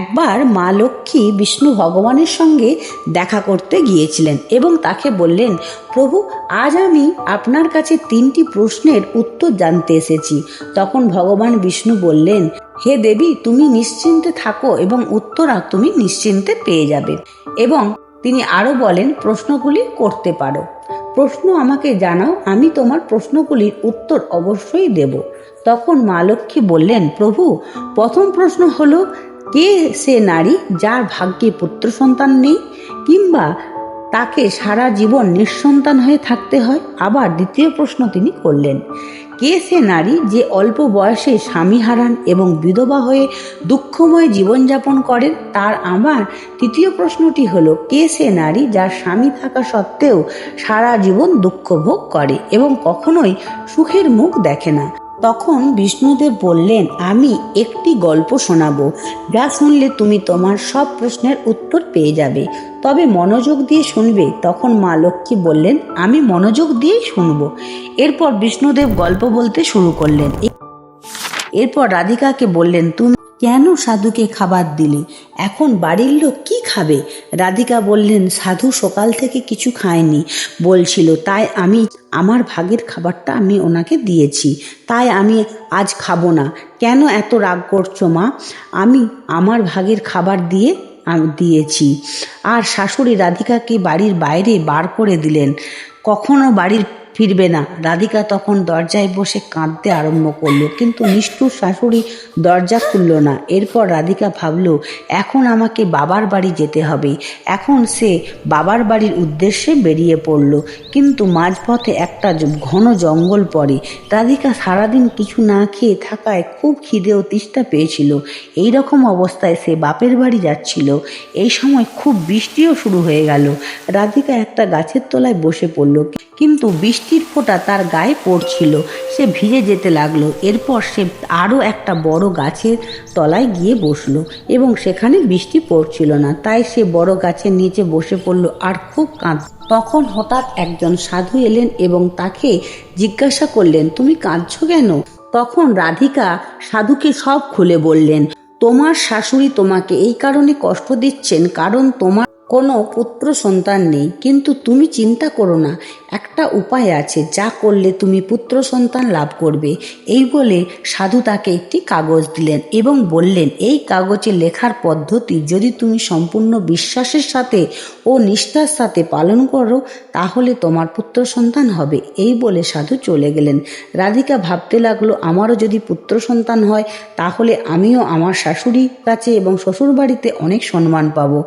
একবার মা লক্ষ্মী বিষ্ণু ভগবানের সঙ্গে দেখা করতে গিয়েছিলেন এবং তাকে বললেন, প্রভু, আজ আমি আপনার কাছে তিনটি প্রশ্নের উত্তর জানতে এসেছি। তখন ভগবান বিষ্ণু বললেন, হে দেবী, তুমি নিশ্চিন্তে থাকো এবং উত্তর তুমি নিশ্চিন্তে পেয়ে যাবে। এবং তিনি আরও বলেন, প্রশ্নগুলি করতে পারো। প্রশ্ন আমাকে জানাও, আমি তোমার প্রশ্নগুলির উত্তর অবশ্যই দেব। তখন মা লক্ষ্মী বললেন, প্রভু, প্রথম প্রশ্ন হলো কে সে নারী যার ভাগ্যে পুত্র সন্তান নেই কিংবা তাকে সারা জীবন নিঃসন্তান হয়ে থাকতে হয়? আবার দ্বিতীয় প্রশ্ন তিনি করলেন, কে সে নারী যে অল্প বয়সে স্বামী হারান এবং বিধবা হয়ে দুঃখময় জীবনযাপন করেন? তার আমার তৃতীয় প্রশ্নটি হলো, কে সে নারী যার স্বামী থাকা সত্ত্বেও সারা জীবন দুঃখ ভোগ করে এবং কখনোই সুখের মুখ দেখে না? তখন বিষ্ণুদেব বললেন, আমি একটি গল্প শোনাবো, যা শুনলে তুমি তোমার সব প্রশ্নের উত্তর পেয়ে যাবে। তবে মনোযোগ দিয়ে শুনবে। তখন মা লক্ষ্মী বললেন, আমি মনোযোগ দিয়েই শুনব। এরপর বিষ্ণুদেব গল্প বলতে শুরু করলেন। এরপর রাধিকাকে বললেন, তুমি কেন সাধুকে খাবার দিলে? এখন বাড়ির লোক কি খাবে। রাধিকা বললেন, সাধু সকাল থেকে কিছু খায়নি। বলছিল, তাই আমি, আমার ভাগের খাবারটা আমি ওনাকে দিয়েছি। তাই আমি আজ খাব না। কেন এত রাগ করছ মা? আমি আমার ভাগের খাবার দিয়ে দিয়েছি। আর শাশুড়ি রাধিকাকে বাড়ির বাইরে বার করে দিলেন। কখনো বাড়ির ফিরবে না। রাধিকা তখন দরজায় বসে কাঁদতে আরম্ভ করল, কিন্তু নিষ্ঠুর শাশুড়ি দরজা খুলল না। এরপর রাধিকা ভাবল, এখন আমাকে বাবার বাড়ি যেতে হবে। এখন সে বাবার বাড়ির উদ্দেশ্যে বেরিয়ে পড়ল, কিন্তু মাঝপথে একটা ঘন জঙ্গল পড়ে। রাধিকা সারাদিন কিছু না খেয়ে থাকায় খুব খিদে ও তিষ্টা পেয়েছিল। এই রকম অবস্থায় সে বাপের বাড়ি যাচ্ছিল। এই সময় খুব বৃষ্টিও শুরু হয়ে গেল। রাধিকা একটা গাছের তলায় বসে পড়ল। কিন্তু বৃষ্টির ফোঁটা তার গায়ে পড়ছিল। সে ভিজে যেতে লাগল। এরপর সে আরও একটা বড় গাছের তলায় গিয়ে বসল এবং সেখানে বৃষ্টি পড়ছিল না। তাই সে বড় গাছের নিচে বসে পড়ল আর খুব কাঁদ তখন হঠাৎ একজন সাধু এলেন এবং তাকে জিজ্ঞাসা করলেন, তুমি কাঁদছো কেন? তখন রাধিকা সাধুকে সব খুলে বললেন, তোমার শাশুড়ি তোমাকে এই কারণে কষ্ট দিচ্ছেন কারণ তোমার কোনো পুত্র সন্তান নেই, কিন্তু তুমি চিন্তা করো না। একটা উপায় আছে, যা করলে তুমি পুত্র সন্তান লাভ করবে। এই বলে সাধু তাকে একটি কাগজ দিলেন এবং বললেন, এই কাগজে লেখার পদ্ধতি যদি তুমি সম্পূর্ণ বিশ্বাসের সাথে ও নিষ্ঠার সাথে পালন করো, তাহলে তোমার পুত্র সন্তান হবে। এই বলে সাধু চলে গেলেন। রাধিকা ভাবতে লাগল, আমারও যদি পুত্র সন্তান হয়, তাহলে আমিও আমার শাশুড়ির কাছে এবং শ্বশুর বাড়িতে অনেক সম্মান পাবো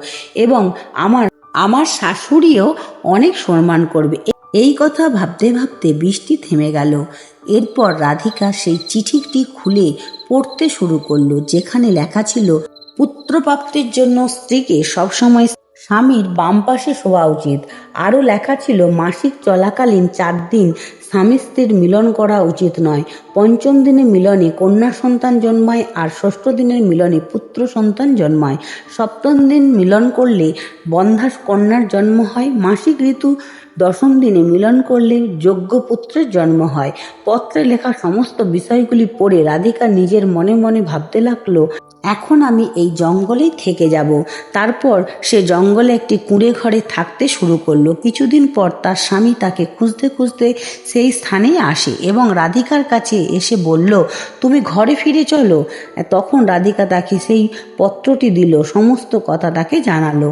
এবং আমার আমার শাশুড়িও অনেক সম্মান করবে। এই কথা ভাবতে ভাবতে বৃষ্টি থেমে গেল। এরপর রাধিকা সেই চিঠিটি খুলে পড়তে শুরু করল, যেখানে লেখা ছিল, পুত্রপ্রাপ্তির জন্য স্ত্রীকে সবসময় স্বামীর বাম পাশে শোয়া উচিত। আরও লেখা ছিল, মাসিক চলাকালীন চার দিন স্বামী স্ত্রীর মিলন করা উচিত নয়। পঞ্চম দিনে মিলনে কন্যা সন্তান জন্মায় আর ষষ্ঠ দিনের মিলনে পুত্র সন্তান জন্মায়। সপ্তম দিন মিলন করলে বন্ধা কন্যার জন্ম হয়। মাসিক ঋতু দশম দিনে মিলন করলে যোগ্য পুত্রের জন্ম হয়। পত্রে লেখা সমস্ত বিষয়গুলি পড়ে রাধিকা নিজের মনে মনে ভাবতে লাগল, এখন আমি এই জঙ্গলেই থেকে যাব। তারপর সে জঙ্গলে একটি কুঁড়ে ঘরে থাকতে শুরু করল। কিছুদিন পর তার স্বামী তাকে খুঁজতে খুঁজতে সেই স্থানেই আসে এবং রাধিকার কাছে এসে বলল, তুমি ঘরে ফিরে চলো। তখন রাধিকা তাকে সেই পত্রটি দিল, সমস্ত কথা তাকে জানালো।